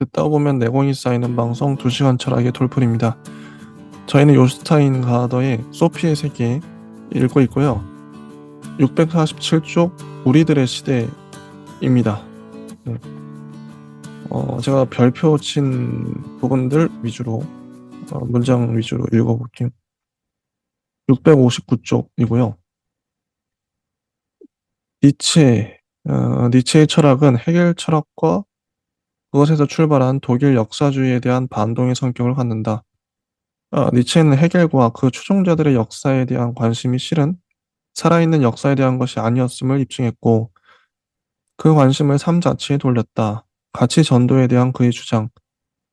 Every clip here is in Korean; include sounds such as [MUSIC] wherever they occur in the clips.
듣다 보면 내공이 쌓이는 방송 2시간 철학의 돌풀입니다. 저희는 요스타인 가더의 소피의 세계 읽고 있고요. 647쪽 우리들의 시대입니다. 네. 어, 제가 별표 친 부분들 위주로 어, 문장 위주로 읽어볼게요. 659쪽이고요. 니체, 어, 니체의 철학은 해겔 철학과 그것에서 출발한 독일 역사주의에 대한 반동의 성격을 갖는다. 아, 니체는 해겔과 그 추종자들의 역사에 대한 관심이 실은 살아있는 역사에 대한 것이 아니었음을 입증했고, 그 관심을 삶 자체에 돌렸다. 가치 전도에 대한 그의 주장,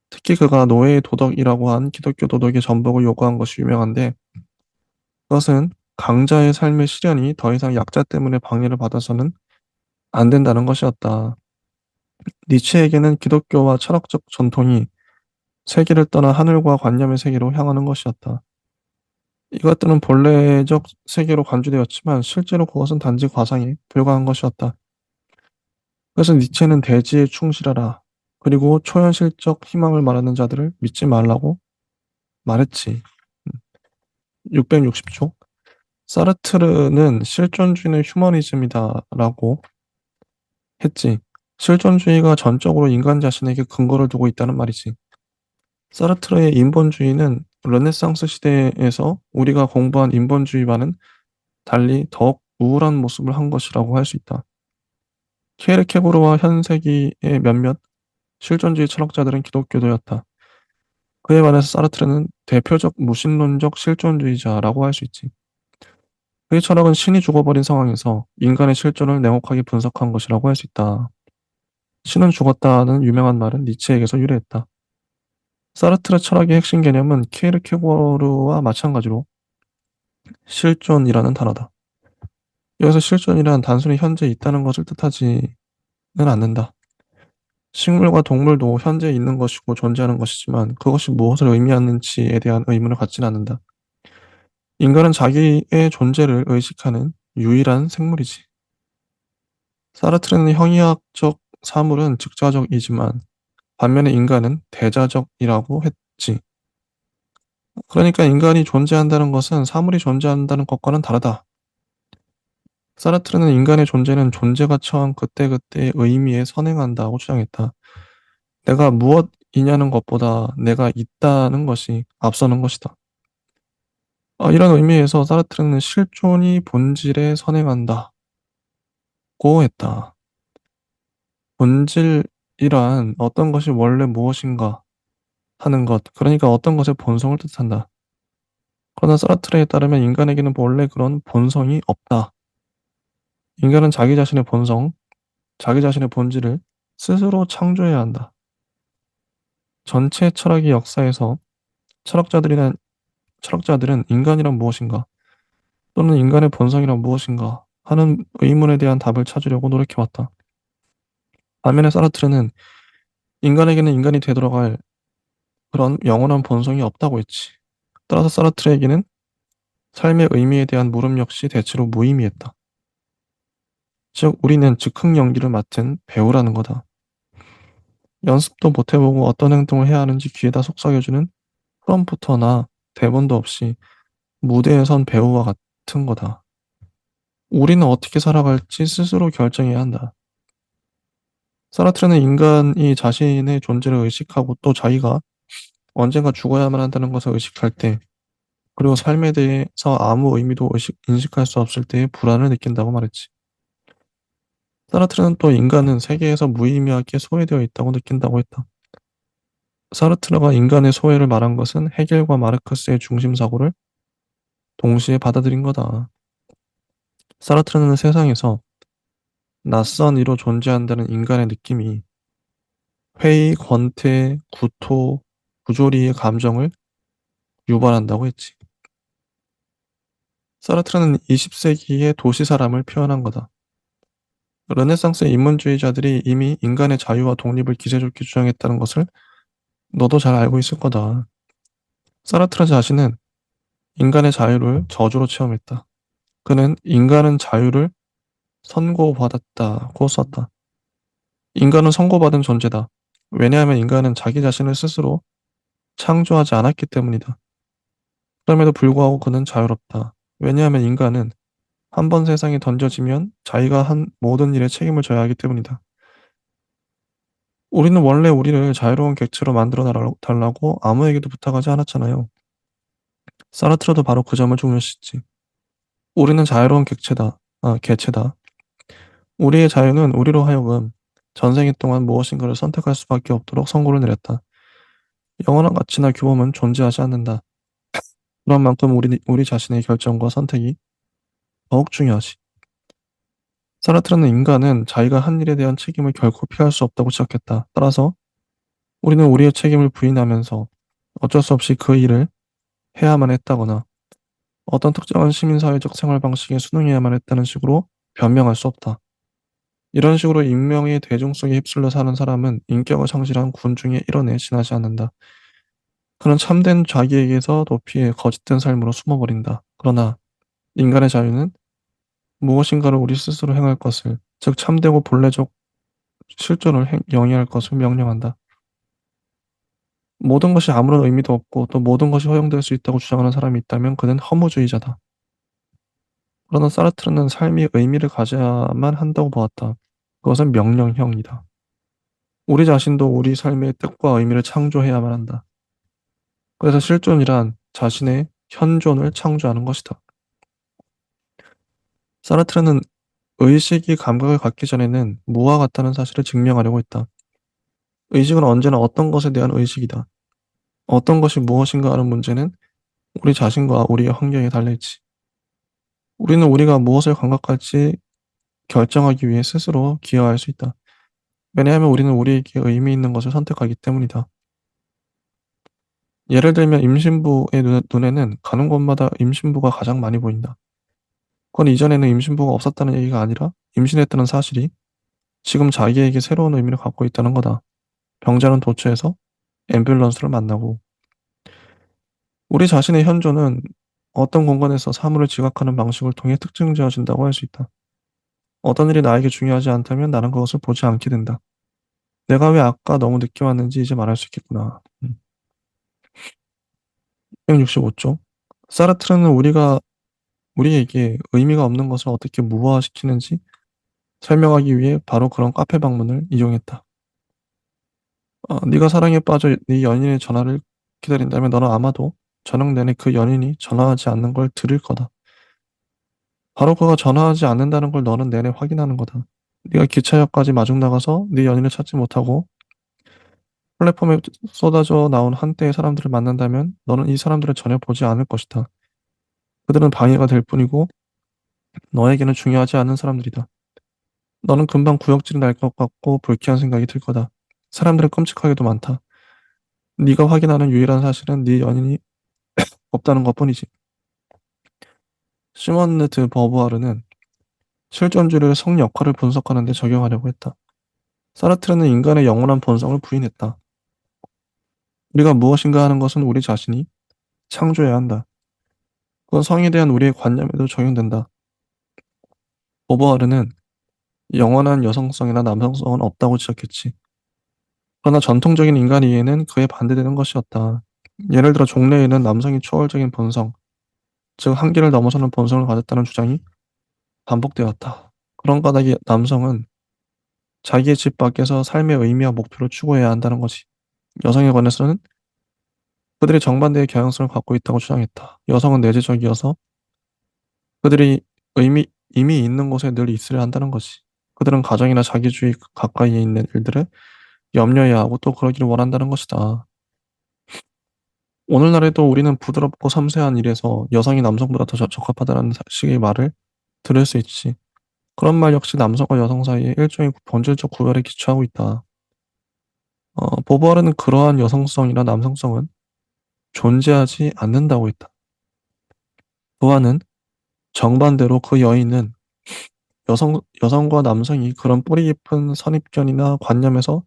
특히 그가 노예의 도덕이라고 한 기독교 도덕의 전복을 요구한 것이 유명한데, 그것은 강자의 삶의 시련이 더 이상 약자 때문에 방해를 받아서는 안 된다는 것이었다. 니체에게는 기독교와 철학적 전통이 세계를 떠나 하늘과 관념의 세계로 향하는 것이었다. 이것들은 본래적 세계로 간주되었지만 실제로 그것은 단지 과상에 불과한 것이었다. 그래서 니체는 대지에 충실하라. 그리고 초현실적 희망을 말하는 자들을 믿지 말라고 말했지. 660초. 사르트르는 실존주의는 휴머니즘이다라고 했지. 실존주의가 전적으로 인간 자신에게 근거를 두고 있다는 말이지. 사르트르의 인본주의는 르네상스 시대에서 우리가 공부한 인본주의와는 달리 더욱 우울한 모습을 한 것이라고 할 수 있다. 케르케고르와 현세기의 몇몇 실존주의 철학자들은 기독교도였다. 그에 반해서 사르트르는 대표적 무신론적 실존주의자라고 할 수 있지. 그의 철학은 신이 죽어버린 상황에서 인간의 실존을 냉혹하게 분석한 것이라고 할 수 있다. 신은 죽었다는 유명한 말은 니체에게서 유래했다. 사르트르 철학의 핵심 개념은 케르케고르와 마찬가지로 실존이라는 단어다. 여기서 실존이란 단순히 현재 있다는 것을 뜻하지는 않는다. 식물과 동물도 현재 있는 것이고 존재하는 것이지만 그것이 무엇을 의미하는지에 대한 의문을 갖지는 않는다. 인간은 자기의 존재를 의식하는 유일한 생물이지. 사르트르는 형이학적 사물은 즉자적이지만 반면에 인간은 대자적이라고 했지. 그러니까 인간이 존재한다는 것은 사물이 존재한다는 것과는 다르다. 사르트르는 인간의 존재는 존재가 처한 그때그때의 의미에 선행한다고 주장했다. 내가 무엇이냐는 것보다 내가 있다는 것이 앞서는 것이다. 아, 이런 의미에서 사르트르는 실존이 본질에 선행한다고 했다. 본질이란 어떤 것이 원래 무엇인가 하는 것, 그러니까 어떤 것의 본성을 뜻한다. 그러나 사르트르에 따르면 인간에게는 원래 그런 본성이 없다. 인간은 자기 자신의 본성, 자기 자신의 본질을 스스로 창조해야 한다. 전체 철학의 역사에서 철학자들이란 철학자들은 인간이란 무엇인가 또는 인간의 본성이란 무엇인가 하는 의문에 대한 답을 찾으려고 노력해왔다. 반면에 사르트르는 인간에게는 인간이 되돌아갈 그런 영원한 본성이 없다고 했지. 따라서 사르트르에게는 삶의 의미에 대한 물음 역시 대체로 무의미했다. 즉, 우리는 즉흥 연기를 맡은 배우라는 거다. 연습도 못 해보고 어떤 행동을 해야 하는지 귀에다 속삭여주는 프롬프터나 대본도 없이 무대에 선 배우와 같은 거다. 우리는 어떻게 살아갈지 스스로 결정해야 한다. 사르트르는 인간이 자신의 존재를 의식하고 또 자기가 언젠가 죽어야만 한다는 것을 의식할 때, 그리고 삶에 대해서 아무 의미도 의식, 인식할 수 없을 때의 불안을 느낀다고 말했지. 사르트르는 또 인간은 세계에서 무의미하게 소외되어 있다고 느낀다고 했다. 사르트르가 인간의 소외를 말한 것은 해겔과 마르크스의 중심 사고를 동시에 받아들인 거다. 사르트르는 세상에서 낯선 이로 존재한다는 인간의 느낌이 회의, 권태, 구토, 부조리의 감정을 유발한다고 했지. 사르트르는 20세기의 도시 사람을 표현한 거다. 르네상스의 인문주의자들이 이미 인간의 자유와 독립을 기세좋게 주장했다는 것을 너도 잘 알고 있을 거다. 사르트르 자신은 인간의 자유를 저주로 체험했다. 그는 인간은 자유를 선고받았다고 썼다. 인간은 선고받은 존재다. 왜냐하면 인간은 자기 자신을 스스로 창조하지 않았기 때문이다. 그럼에도 불구하고 그는 자유롭다. 왜냐하면 인간은 한 번 세상에 던져지면 자기가 한 모든 일에 책임을 져야 하기 때문이다. 우리는 원래 우리를 자유로운 객체로 만들어 달라고 아무에게도 부탁하지 않았잖아요. 사르트르도 바로 그 점을 중요시했지. 우리는 자유로운 객체다. 아, 개체다. 우리의 자유는 우리로 하여금 전생에 동안 무엇인가를 선택할 수밖에 없도록 선고를 내렸다. 영원한 가치나 규범은 존재하지 않는다. 그런 만큼 우리, 우리 자신의 결정과 선택이 더욱 중요하지. 사르트르는 인간은 자기가 한 일에 대한 책임을 결코 피할 수 없다고 지적했다. 따라서 우리는 우리의 책임을 부인하면서 어쩔 수 없이 그 일을 해야만 했다거나 어떤 특정한 시민사회적 생활 방식에 순응해야만 했다는 식으로 변명할 수 없다. 이런 식으로 익명의 대중 속에 휩쓸려 사는 사람은 인격을 상실한 군중의 일원에 지나지 않는다. 그는 참된 자기에게서 도피해 거짓된 삶으로 숨어버린다. 그러나 인간의 자유는 무엇인가를 우리 스스로 행할 것을, 즉 참되고 본래적 실존을 행, 영위할 것을 명령한다. 모든 것이 아무런 의미도 없고 또 모든 것이 허용될 수 있다고 주장하는 사람이 있다면 그는 허무주의자다. 그러나 사르트르는 삶이 의미를 가져야만 한다고 보았다. 그것은 명령형이다. 우리 자신도 우리 삶의 뜻과 의미를 창조해야만 한다. 그래서 실존이란 자신의 현존을 창조하는 것이다. 사르트르는 의식이 감각을 갖기 전에는 무와 같다는 사실을 증명하려고 했다. 의식은 언제나 어떤 것에 대한 의식이다. 어떤 것이 무엇인가 하는 문제는 우리 자신과 우리의 환경에 달려있지. 우리는 우리가 무엇을 감각할지 결정하기 위해 스스로 기여할 수 있다. 왜냐하면 우리는 우리에게 의미 있는 것을 선택하기 때문이다. 예를 들면 임신부의 눈에 는 가는 곳마다 임신부가 가장 많이 보인다. 그건 이전에는 임신부가 없었다는 얘기가 아니라 임신했다는 사실이 지금 자기에게 새로운 의미를 갖고 있다는 거다. 병자는 도처에서 앰뷸런스를 만나고 우리 자신의 현존은 어떤 공간에서 사물을 지각하는 방식을 통해 특징 지어진다고 할 수 있다. 어떤 일이 나에게 중요하지 않다면 나는 그것을 보지 않게 된다. 내가 왜 아까 너무 늦게 왔는지 이제 말할 수 있겠구나. 665쪽. 사르트르는 우리가 우리에게 의미가 없는 것을 어떻게 무화시키는지 설명하기 위해 바로 그런 카페 방문을 이용했다. 어, 네가 사랑에 빠져 네 연인의 전화를 기다린다면 너는 아마도 저녁 내내 그 연인이 전화하지 않는 걸 들을 거다. 바로 그가 전화하지 않는다는 걸 너는 내내 확인하는 거다. 네가 기차역까지 마중 나가서 네 연인을 찾지 못하고 플랫폼에 쏟아져 나온 한때의 사람들을 만난다면 너는 이 사람들을 전혀 보지 않을 것이다. 그들은 방해가 될 뿐이고 너에게는 중요하지 않은 사람들이다. 너는 금방 구역질이 날 것 같고 불쾌한 생각이 들 거다. 사람들은 끔찍하게도 많다. 네가 확인하는 유일한 사실은 네 연인이 [COUGHS] 없다는 것뿐이지. 시몬네트 버부아르는 실존주의를 성 역할을 분석하는 데 적용하려고 했다. 사르트르는 인간의 영원한 본성을 부인했다. 우리가 무엇인가 하는 것은 우리 자신이 창조해야 한다. 그건 성에 대한 우리의 관념에도 적용된다. 버부아르는 영원한 여성성이나 남성성은 없다고 지적했지. 그러나 전통적인 인간 이해는 그에 반대되는 것이었다. 예를 들어 종래에는 남성이 초월적인 본성, 즉 한계를 넘어서는 본성을 가졌다는 주장이 반복되었다. 그런 까닭에 남성은 자기의 집 밖에서 삶의 의미와 목표를 추구해야 한다는 것이 여성에 관해서는 그들이 정반대의 경향성을 갖고 있다고 주장했다. 여성은 내재적이어서 그들이 의미, 이미 있는 곳에 늘 있으려 한다는 것이 그들은 가정이나 자기주의 가까이에 있는 일들을 염려해야 하고 또 그러기를 원한다는 것이다. 오늘날에도 우리는 부드럽고 섬세한 일에서 여성이 남성보다 더 적합하다는 식의 말을 들을 수 있지. 그런 말 역시 남성과 여성 사이에 일종의 본질적 구별에 기초하고 있다. 어, 보부아르는 그러한 여성성이나 남성성은 존재하지 않는다고 했다. 보아는 정반대로 그 여인은 여성, 여성과 남성이 그런 뿌리 깊은 선입견이나 관념에서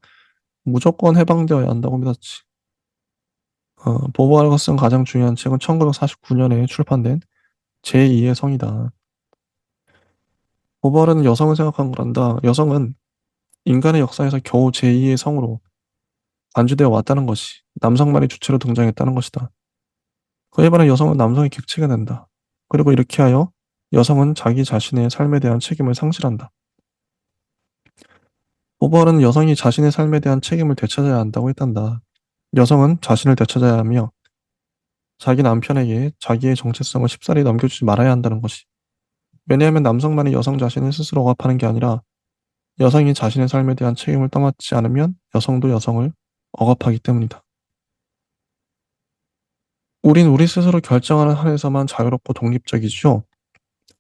무조건 해방되어야 한다고 믿었지. 어, 보브알가 쓴 가장 중요한 책은 1949년에 출판된 제2의 성이다. 보브알은 여성을 생각한 거란다. 여성은 인간의 역사에서 겨우 제2의 성으로 안주되어 왔다는 것이 남성만이 주체로 등장했다는 것이다. 그에 반해 여성은 남성의 객체가 된다. 그리고 이렇게 하여 여성은 자기 자신의 삶에 대한 책임을 상실한다. 오버는 여성이 자신의 삶에 대한 책임을 되찾아야 한다고 했단다. 여성은 자신을 되찾아야 하며 자기 남편에게 자기의 정체성을 쉽사리 넘겨주지 말아야 한다는 것이. 왜냐하면 남성만이 여성 자신을 스스로 억압하는 게 아니라 여성이 자신의 삶에 대한 책임을 떠맡지 않으면 여성도 여성을 억압하기 때문이다. 우린 우리 스스로 결정하는 한에서만 자유롭고 독립적이죠.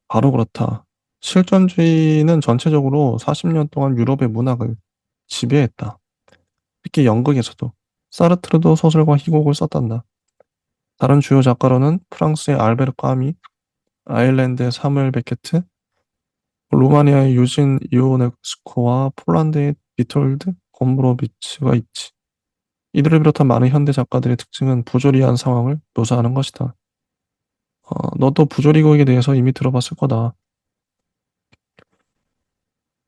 바로 그렇다. 실존주의는 전체적으로 40년 동안 유럽의 문학을 지배했다. 특히 연극에서도 사르트르도 소설과 희곡을 썼단다. 다른 주요 작가로는 프랑스의 알베르 까미, 아일랜드의 사무엘 베케트, 루마니아의 유진 이오네스코와 폴란드의 비톨드 곰브로비치가 있지. 이들을 비롯한 많은 현대 작가들의 특징은 부조리한 상황을 묘사하는 것이다. 어, 너도 부조리곡에 대해서 이미 들어봤을 거다.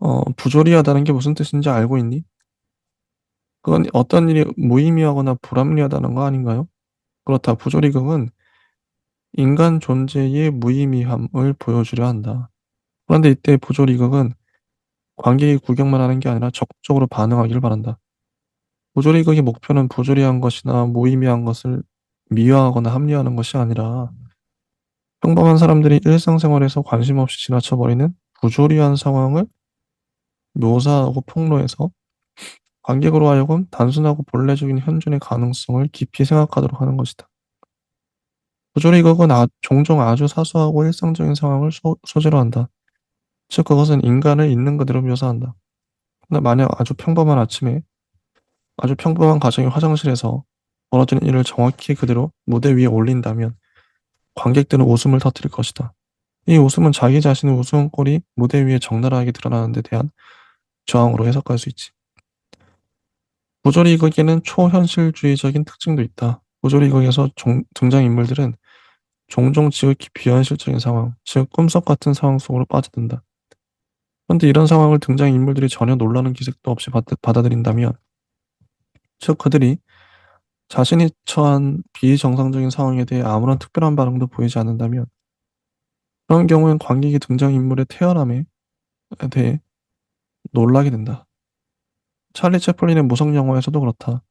어, 부조리하다는 게 무슨 뜻인지 알고 있니? 그건 어떤 일이 무의미하거나 불합리하다는 거 아닌가요? 그렇다. 부조리극은 인간 존재의 무의미함을 보여주려 한다. 그런데 이때 부조리극은 관객이 구경만 하는 게 아니라 적극적으로 반응하기를 바란다. 부조리극의 목표는 부조리한 것이나 무의미한 것을 미화하거나 합리화하는 것이 아니라 평범한 사람들이 일상생활에서 관심 없이 지나쳐버리는 부조리한 상황을 묘사하고 폭로해서 관객으로 하여금 단순하고 본래적인 현존의 가능성을 깊이 생각하도록 하는 것이다. 부조리극은 아, 종종 아주 사소하고 일상적인 상황을 소, 소재로 한다. 즉 그것은 인간을 있는 그대로 묘사한다. 그러나 만약 아주 평범한 아침에 아주 평범한 가정의 화장실에서 벌어지는 일을 정확히 그대로 무대 위에 올린다면 관객들은 웃음을 터뜨릴 것이다. 이 웃음은 자기 자신의 웃음꼴이 무대 위에 적나라하게 드러나는 데 대한 저항으로 해석할 수 있지. 부조리극에는 초현실주의적인 특징도 있다. 부조리극에서 등장인물들은 종종 지극히 비현실적인 상황, 즉 꿈속 같은 상황 속으로 빠져든다. 그런데 이런 상황을 등장인물들이 전혀 놀라는 기색도 없이 받아들인다면, 즉 그들이 자신이 처한 비정상적인 상황에 대해 아무런 특별한 반응도 보이지 않는다면, 그런 경우엔 관객이 등장인물의 태어남에 대해 놀라게 된다. 찰리 채플린의 무성 영화에서도 그렇다.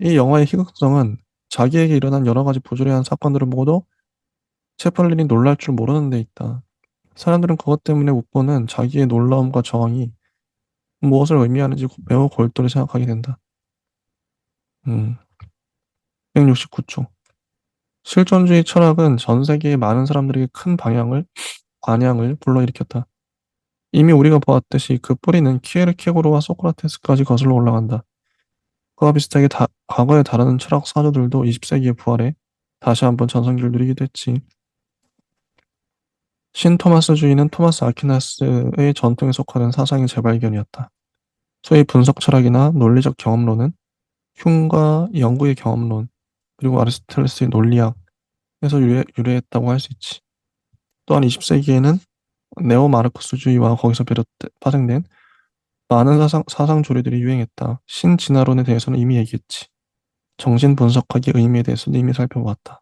이 영화의 희극성은 자기에게 일어난 여러 가지 부조리한 사건들을 보고도 채플린이 놀랄 줄 모르는 데 있다. 사람들은 그것 때문에 웃고는 자기의 놀라움과 저항이 무엇을 의미하는지 매우 골똘히 생각하게 된다. 음. 169초. 실존주의 철학은 전 세계의 많은 사람들에게 큰 방향을, 관향을 불러일으켰다. 이미 우리가 보았듯이 그 뿌리는 키에르케고르와 소크라테스까지 거슬러 올라간다. 그와 비슷하게 다, 과거에 다른 철학 사조들도 20세기의 부활에 다시 한번 전성기를 누리기도 했지. 신토마스주의는 토마스 아퀴나스의 전통에 속하는 사상의 재발견이었다. 소위 분석 철학이나 논리적 경험론은 흉과 연구의 경험론, 그리고 아리스토텔레스의 논리학에서 유래, 유래했다고 할 수 있지. 또한 20세기에는 네오 마르크스주의와 거기서 비롯 파생된 많은 사상, 사상 조류들이 유행했다. 신진화론에 대해서는 이미 얘기했지. 정신 분석학의 의미에 대해서도 이미 살펴보았다.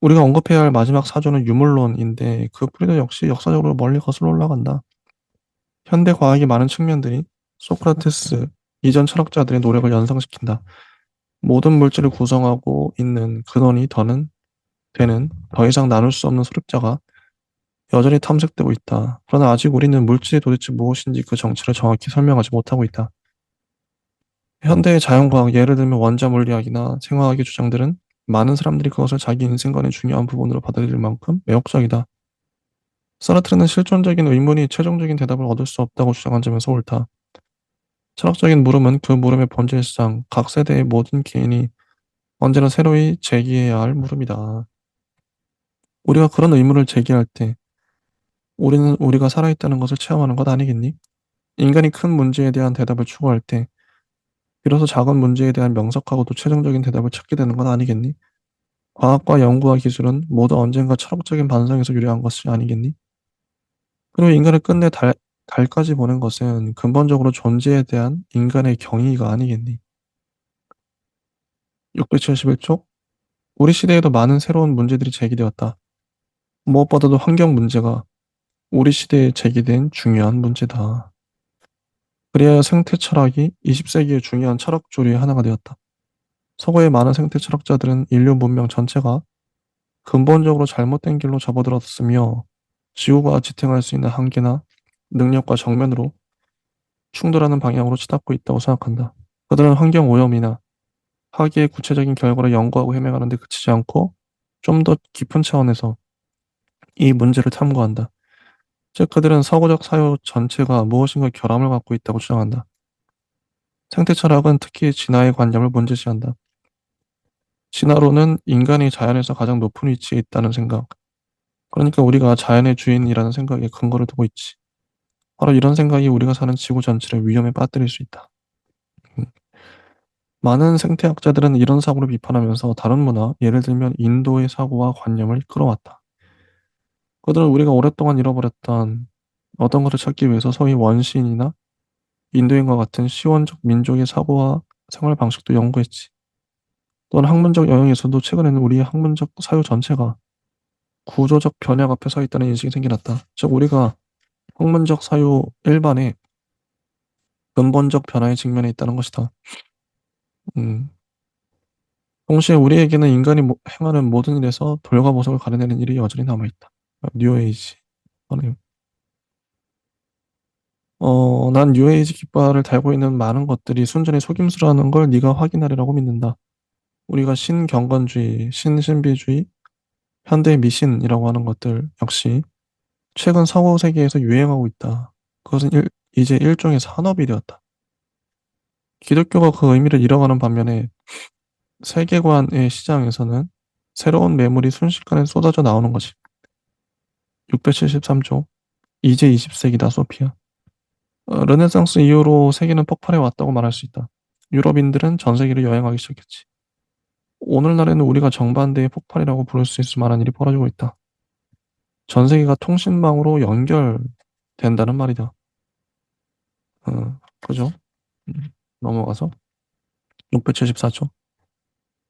우리가 언급해야 할 마지막 사조는 유물론인데 그 뿌리도 역시 역사적으로 멀리 거슬러 올라간다. 현대 과학의 많은 측면들이 소크라테스 이전 철학자들의 노력을 연상시킨다. 모든 물질을 구성하고 있는 근원이 더는 되는 더 이상 나눌 수 없는 소립자가 여전히 탐색되고 있다. 그러나 아직 우리는 물질이 도대체 무엇인지 그 정체를 정확히 설명하지 못하고 있다. 현대의 자연과학, 예를 들면 원자 물리학이나 생화학의 주장들은 많은 사람들이 그것을 자기 인생관의 중요한 부분으로 받아들일 만큼 매혹적이다. 사르트르는 실존적인 의문이 최종적인 대답을 얻을 수 없다고 주장한 점에서 옳다. 철학적인 물음은 그 물음의 본질상 각 세대의 모든 개인이 언제나 새로이 제기해야 할 물음이다. 우리가 그런 의문을 제기할 때 우리는 우리가 살아있다는 것을 체험하는 것 아니겠니? 인간이 큰 문제에 대한 대답을 추구할 때 비로소 작은 문제에 대한 명석하고도 최종적인 대답을 찾게 되는 건 아니겠니? 과학과 연구와 기술은 모두 언젠가 철학적인 반성에서 유래한 것이 아니겠니? 그리고 인간을 끝내 달, 달까지 보낸 것은 근본적으로 존재에 대한 인간의 경의가 아니겠니? 671쪽 우리 시대에도 많은 새로운 문제들이 제기되었다. 무엇보다도 환경 문제가 우리 시대에 제기된 중요한 문제다. 그리하여 생태 철학이 20세기의 중요한 철학 조류의 하나가 되었다. 서구의 많은 생태 철학자들은 인류 문명 전체가 근본적으로 잘못된 길로 접어들었으며 지구가 지탱할 수 있는 한계나 능력과 정면으로 충돌하는 방향으로 치닫고 있다고 생각한다. 그들은 환경 오염이나 파괴의 구체적인 결과를 연구하고 헤매가는 데 그치지 않고 좀 더 깊은 차원에서 이 문제를 탐구한다. 즉 그들은 서구적 사유 전체가 무엇인가 결함을 갖고 있다고 주장한다. 생태 철학은 특히 진화의 관념을 문제시한다. 진화론은 인간이 자연에서 가장 높은 위치에 있다는 생각, 그러니까 우리가 자연의 주인이라는 생각에 근거를 두고 있지. 바로 이런 생각이 우리가 사는 지구 전체를 위험에 빠뜨릴 수 있다. 음. 많은 생태학자들은 이런 사고를 비판하면서 다른 문화, 예를 들면 인도의 사고와 관념을 끌어왔다. 그들은 우리가 오랫동안 잃어버렸던 어떤 것을 찾기 위해서 소위 원시인이나 인도인과 같은 시원적 민족의 사고와 생활 방식도 연구했지. 또한 학문적 영역에서도 최근에는 우리의 학문적 사유 전체가 구조적 변혁 앞에 서 있다는 인식이 생겨났다. 즉 우리가 학문적 사유 일반에 근본적 변화에 직면해 있다는 것이다. 음. 동시에 우리에게는 인간이 행하는 모든 일에서 돌과 보석을 가려내는 일이 여전히 남아있다. 뉴에이지. 어, 난 뉴에이지 깃발을 달고 있는 많은 것들이 순전히 속임수라는 걸 네가 확인하리라고 믿는다. 우리가 신경건주의, 신신비주의, 현대 미신이라고 하는 것들 역시 최근 서구 세계에서 유행하고 있다. 그것은 일, 이제 일종의 산업이 되었다. 기독교가 그 의미를 잃어가는 반면에 세계관의 시장에서는 새로운 매물이 순식간에 쏟아져 나오는 것이 673조 이제 20세기다 소피아 어, 르네상스 이후로 세계는 폭발해 왔다고 말할 수 있다. 유럽인들은 전 세계를 여행하기 시작했지. 오늘날에는 우리가 정반대의 폭발이라고 부를 수 있을 만한 일이 벌어지고 있다. 전 세계가 통신망으로 연결된다는 말이다. 어, 그죠? 음, 넘어가서 674초.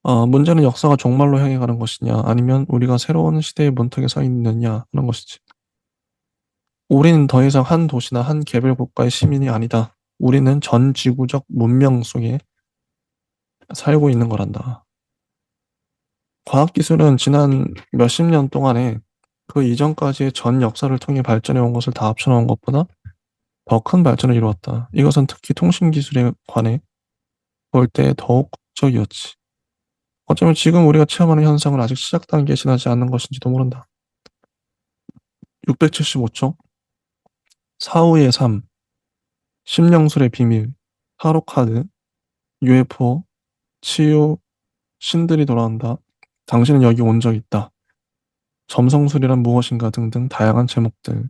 어, 문제는 역사가 종말로 향해 가는 것이냐, 아니면 우리가 새로운 시대의 문턱에 서 있느냐 하는 것이지. 우리는 더 이상 한 도시나 한 개별 국가의 시민이 아니다. 우리는 전 지구적 문명 속에 살고 있는 거란다. 과학기술은 지난 몇십 년 동안에 그 이전까지의 전 역사를 통해 발전해 온 것을 다 합쳐놓은 것보다 더 큰 발전을 이루었다. 이것은 특히 통신기술에 관해 볼 때 더욱 극적이었지. 어쩌면 지금 우리가 체험하는 현상은 아직 시작 단계에 지나지 않는 것인지도 모른다. 675초 사후의 삶, 심령술의 비밀, 타로카드, UFO, 치유, 신들이 돌아온다. 당신은 여기 온 적 있다. 점성술이란 무엇인가 등등 다양한 제목들.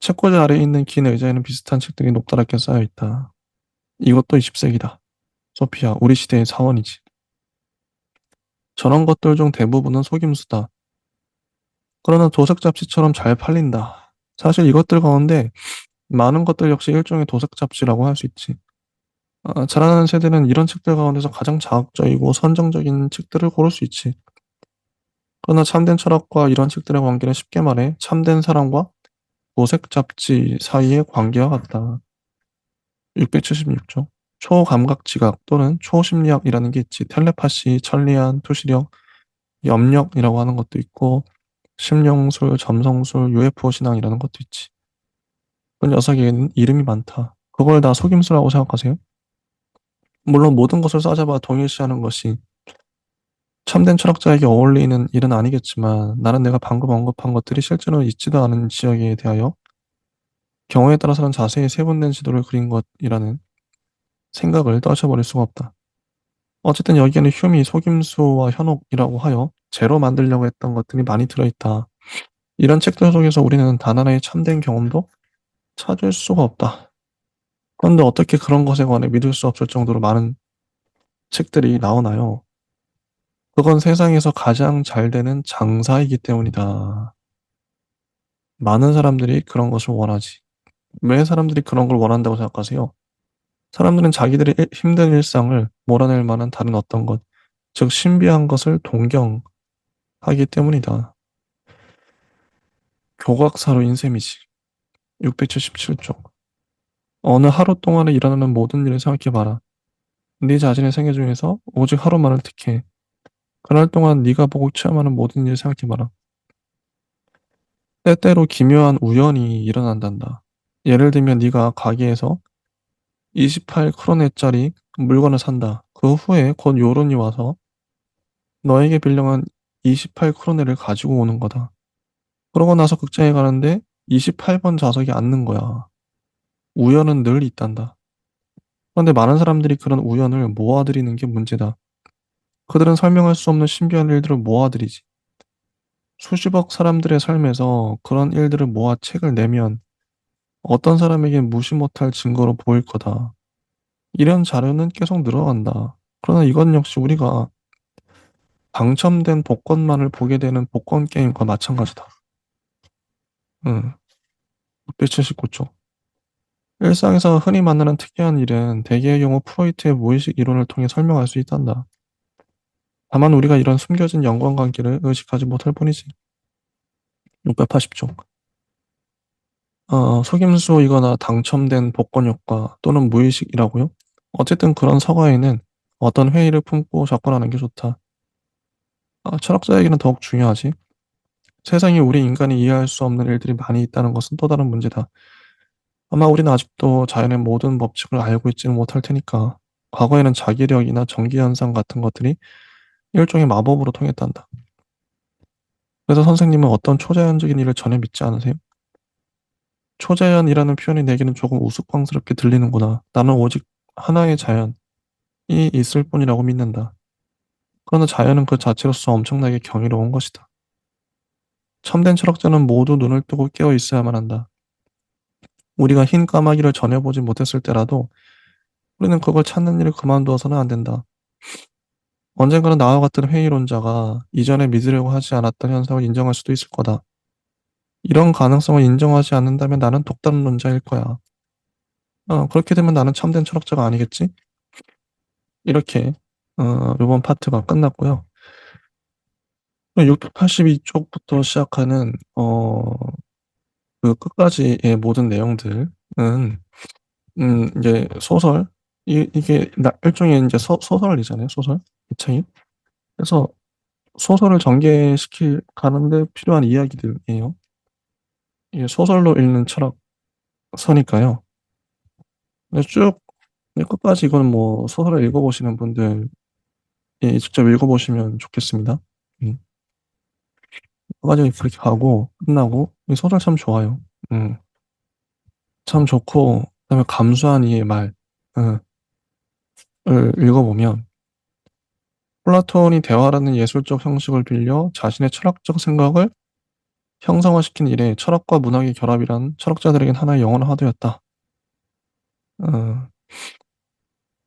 책꽂이 아래에 있는 긴 의자에는 비슷한 책들이 높다랗게 쌓여 있다. 이것도 20세기다. 소피아, 우리 시대의 사원이지. 저런 것들 중 대부분은 속임수다. 그러나 도색 잡지처럼 잘 팔린다. 사실 이것들 가운데 많은 것들 역시 일종의 도색 잡지라고 할 수 있지. 아, 자라나는 세대는 이런 책들 가운데서 가장 자극적이고 선정적인 책들을 고를 수 있지. 그러나 참된 철학과 이런 책들의 관계는 쉽게 말해 참된 사랑과 도색 잡지 사이의 관계와 같다. 676조. 초감각 지각 또는 초심리학이라는 게 있지. 텔레파시, 천리안, 투시력, 염력이라고 하는 것도 있고 심령술, 점성술, UFO 신앙이라는 것도 있지. 그 녀석에게는 이름이 많다. 그걸 다 속임수라고 생각하세요? 물론 모든 것을 싸잡아 동일시하는 것이 참된 철학자에게 어울리는 일은 아니겠지만 나는 내가 방금 언급한 것들이 실제로 있지도 않은 지역에 대하여 경우에 따라서는 자세히 세분된 지도를 그린 것이라는 생각을 떨쳐버릴 수가 없다. 어쨌든 여기에는 흉이 속임수와 현혹이라고 하여 제로 만들려고 했던 것들이 많이 들어있다. 이런 책들 속에서 우리는 단 하나의 참된 경험도 찾을 수가 없다. 그런데 어떻게 그런 것에 관해 믿을 수 없을 정도로 많은 책들이 나오나요? 그건 세상에서 가장 잘 되는 장사이기 때문이다. 많은 사람들이 그런 것을 원하지. 왜 사람들이 그런 걸 원한다고 생각하세요? 사람들은 자기들의 힘든 일상을 몰아낼 만한 다른 어떤 것, 즉 신비한 것을 동경하기 때문이다. 교각사로 인 셈이지. 677쪽. 어느 하루 동안에 일어나는 모든 일을 생각해봐라. 네 자신의 생애 중에서 오직 하루만을 택해. 그날 동안 네가 보고 체험하는 모든 일을 생각해봐라. 때때로 기묘한 우연이 일어난단다. 예를 들면 네가 가게에서 28 크로네짜리 물건을 산다. 그 후에 곧 요런이 와서 너에게 빌려간 28 크로네를 가지고 오는 거다. 그러고 나서 극장에 가는데 28번 좌석에 앉는 거야. 우연은 늘 있단다. 그런데 많은 사람들이 그런 우연을 모아들이는 게 문제다. 그들은 설명할 수 없는 신비한 일들을 모아들이지. 수십억 사람들의 삶에서 그런 일들을 모아 책을 내면 어떤 사람에겐 무시 못할 증거로 보일 거다. 이런 자료는 계속 늘어간다. 그러나 이건 역시 우리가 당첨된 복권만을 보게 되는 복권 게임과 마찬가지다. 응. 679쪽. 일상에서 흔히 만나는 특이한 일은 대개의 경우 프로이트의 무의식 이론을 통해 설명할 수 있단다. 다만 우리가 이런 숨겨진 연관관계를 의식하지 못할 뿐이지. 680쪽. 어, 속임수이거나 당첨된 복권 효과 또는 무의식이라고요? 어쨌든 그런 서가에는 어떤 회의를 품고 접근하는 게 좋다. 아, 철학자에게는 더욱 중요하지. 세상에 우리 인간이 이해할 수 없는 일들이 많이 있다는 것은 또 다른 문제다. 아마 우리는 아직도 자연의 모든 법칙을 알고 있지는 못할 테니까 과거에는 자기력이나 전기현상 같은 것들이 일종의 마법으로 통했단다. 그래서 선생님은 어떤 초자연적인 일을 전혀 믿지 않으세요? 초자연이라는 표현이 내게는 조금 우스꽝스럽게 들리는구나. 나는 오직 하나의 자연이 있을 뿐이라고 믿는다. 그러나 자연은 그 자체로서 엄청나게 경이로운 것이다. 참된 철학자는 모두 눈을 뜨고 깨어 있어야만 한다. 우리가 흰 까마귀를 전해보지 못했을 때라도 우리는 그걸 찾는 일을 그만두어서는 안 된다. 언젠가는 나와 같은 회의론자가 이전에 믿으려고 하지 않았던 현상을 인정할 수도 있을 거다. 이런 가능성을 인정하지 않는다면 나는 독단론자일 거야. 어, 그렇게 되면 나는 참된 철학자가 아니겠지? 이렇게 어, 이번 파트가 끝났고요. 682쪽부터 시작하는 어, 그 끝까지의 모든 내용들은 음, 이제 소설 이, 이게 나- 일종의 이제 소, 소설이잖아요. 소설 이 책이. 그래서 소설을 전개시킬 가는데 필요한 이야기들이에요. 이게 소설로 읽는 철학 서니까요. 근데 쭉 끝까지 이거는 뭐 소설을 읽어보시는 분들 예, 직접 읽어보시면 좋겠습니다. 음. 끝까지 그렇게 가고 끝나고 이 소설 참 좋아요. 음. 참 좋고 그다음에 감수한 이의 말 음, 을 읽어보면 플라톤이 대화라는 예술적 형식을 빌려 자신의 철학적 생각을 형상화시킨 이래 철학과 문학의 결합이란 철학자들에겐 하나의 영원한 화두였다. 어,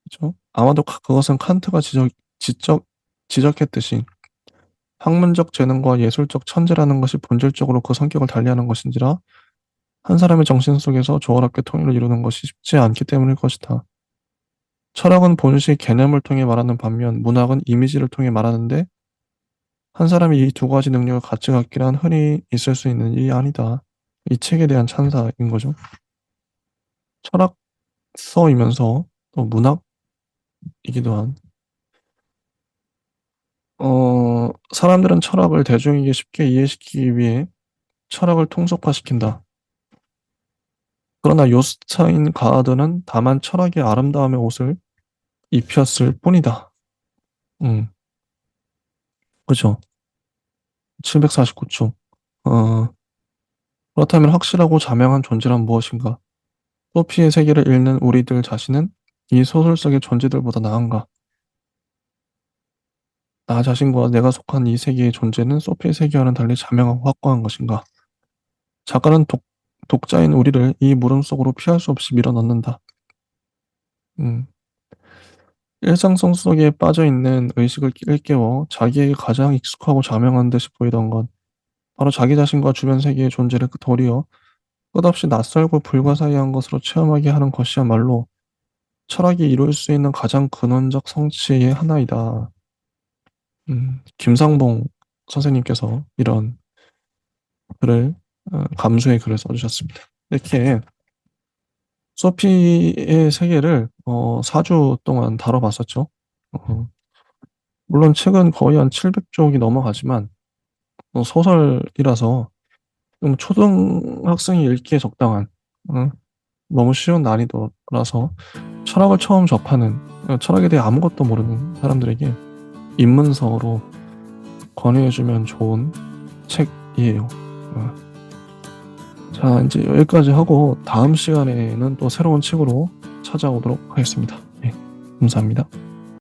그죠? 아마도 카- 그것은 칸트가 지적, 지적, 지적했듯이 학문적 재능과 예술적 천재라는 것이 본질적으로 그 성격을 달리하는 것인지라 한 사람의 정신 속에서 조화롭게 통일을 이루는 것이 쉽지 않기 때문일 것이다. 철학은 본시 개념을 통해 말하는 반면 문학은 이미지를 통해 말하는데 한 사람이 이 두 가지 능력을 같이 갖기란 흔히 있을 수 있는 일이 아니다. 이 책에 대한 찬사인 거죠. 철학서이면서 또 문학이기도 한. 어, 사람들은 철학을 대중에게 쉽게 이해시키기 위해 철학을 통속화시킨다. 그러나 요스타인 가하드는 다만 철학의 아름다움의 옷을 입혔을 뿐이다. 음, 그죠. 749쪽. 어, 그렇다면 확실하고 자명한 존재란 무엇인가? 소피의 세계를 읽는 우리들 자신은 이 소설 속의 존재들보다 나은가? 나 자신과 내가 속한 이 세계의 존재는 소피의 세계와는 달리 자명하고 확고한 것인가? 작가는 독, 독자인 우리를 이 물음 속으로 피할 수 없이 밀어넣는다. 음. 일상성 속에 빠져 있는 의식을 일깨워 자기에게 가장 익숙하고 자명한 듯이 보이던 건 바로 자기 자신과 주변 세계의 존재를 도리어 끝없이 낯설고 불가사의한 것으로 체험하게 하는 것이야말로 철학이 이룰 수 있는 가장 근원적 성취의 하나이다. 음, 김상봉 선생님께서 이런 글을 어, 감수의 글을 써주셨습니다. 이렇게 소피의 세계를 어, 4주 동안 다뤄봤었죠. 어, 물론 책은 거의 한 700쪽이 넘어가지만 어, 소설이라서 좀 초등학생이 읽기에 적당한 어, 너무 쉬운 난이도라서 철학을 처음 접하는 어, 철학에 대해 아무것도 모르는 사람들에게 입문서로 권유해주면 좋은 책이에요. 어. 자 이제 여기까지 하고 다음 시간에는 또 새로운 책으로 찾아오도록 하겠습니다. 예, 감사합니다.